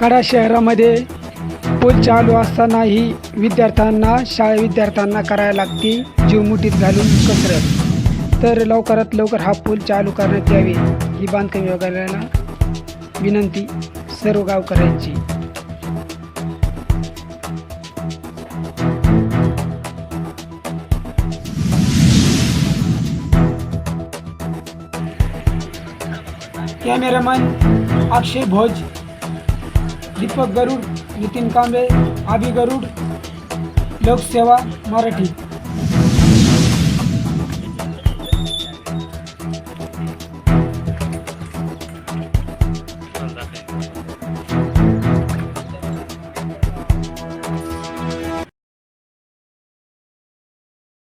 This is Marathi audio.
कडा शहरामध्ये पूल चालू असतानाही विद्यार्थ्यांना शाळे विद्यार्थ्यांना करायला लागते जीव मुठीत घालून कसरत. तर लवकरात लवकर हा पूल चालू करण्यात यावे ही बांधकाम विभागाला विनंती सर्व गावकऱ्यांची. कॅमेरामॅन अक्षय भोज दीपक गरुड नितीन कांबळे आबी गरुड लोकसेवा मराठी।